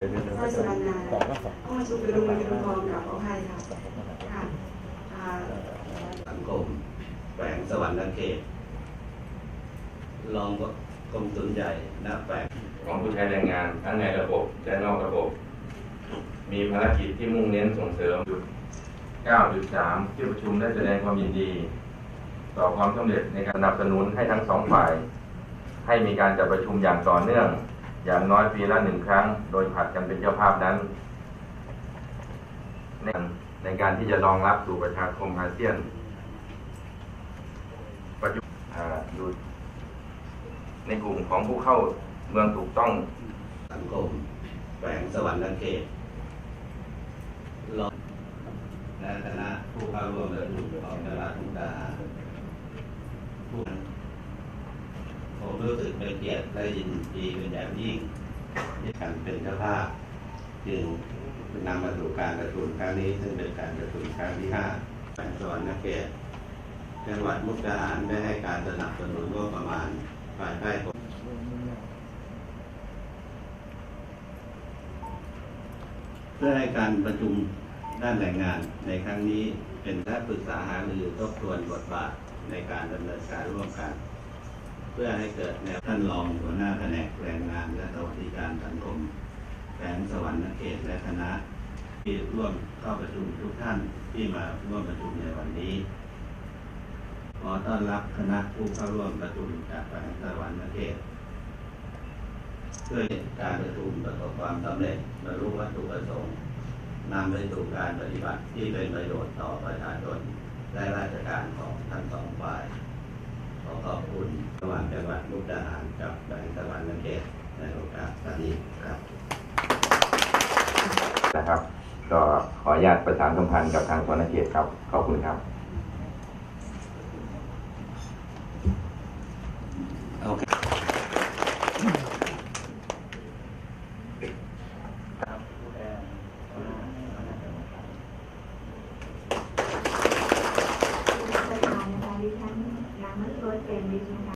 เดี๋ยวเดี๋ยวเดี๋ยวซอยสุรรณาตอบก็ตอบห้องประชุมเป็นโรงเรียนทองกับขออภัยค่ะค่ะอ่าสังคมแฝงสวรรค์เขตรองกรมสุนใหญ่ณแฝงของผู้ใช้แรงงานทั้งในระบบและนอกระบบ มีภารกิจที่มุ่งเน้นส่งเสริมจุด9.3 ที่ประชุมได้แสดงความยินดี ต่อความสำเร็จในการสนับสนุนให้ทั้งสองฝ่าย ให้มีการจัดประชุมอย่างต่อเนื่อง อย่างน้อยปีละหนึ่งครั้ง โดยผัดกันเป็นเจ้าภาพนั้น ในในการที่จะรองรับสู่ประชาคมอาเซียนปัจจุบันอ่าอยู่ในกลุ่มของผู้เข้าเมืองถูกต้องสังคมแฝงสวรรค์เขตรองและคณะผู้เข้าร่วมประชุมของตลาดมุกดาหารผู้ รู้สึกเป็นเกียรติและยินดีเป็นอย่างยิ่งที่การเป็นเจ้าภาพจึงนำมาสู่การประชุมครั้งนี้ ซึ่งเป็นการประชุมครั้งที่ห้าแฝงสวรรค์เขตจังหวัดมุกดาหารได้ให้การสนับสนุนงบประมาณภายใต้กฎเพื่อให้การประชุมด้านแรงงานในครั้งนี้เป็นและปรึกษาหารือทบทวนบทบาทในการดำเนินการร่วมกัน พื่อให้เกิดแนวท่านรองหัวหน้าแผนกแรงงานและสวัสดิการสังคมแฝงสวรรค์เขตและคณะที่ร่วมเข้าประชุมทุกท่านที่มาร่วมประชุมในวันนี้ ขอต้อนรับคณะผู้เข้าร่วมประชุมจากแขวงสวรรค์เทศเพื่อการประชุมประสบความสำเร็จบรรลุวัตถุประสงค์นำไปสู่การปฏิบัติที่เป็นประโยชน์ต่อประชาชนและราชการของทั้งสองฝ่าย ระหว่างจังหวัดมุกดาหารกับแขวงสวรรค์เทศในโอกาสนี้ครับนะครับ ก็ขออนุญาตประสานสัมพันธ์กับทางสวนเขตครับ ขอบคุณครับ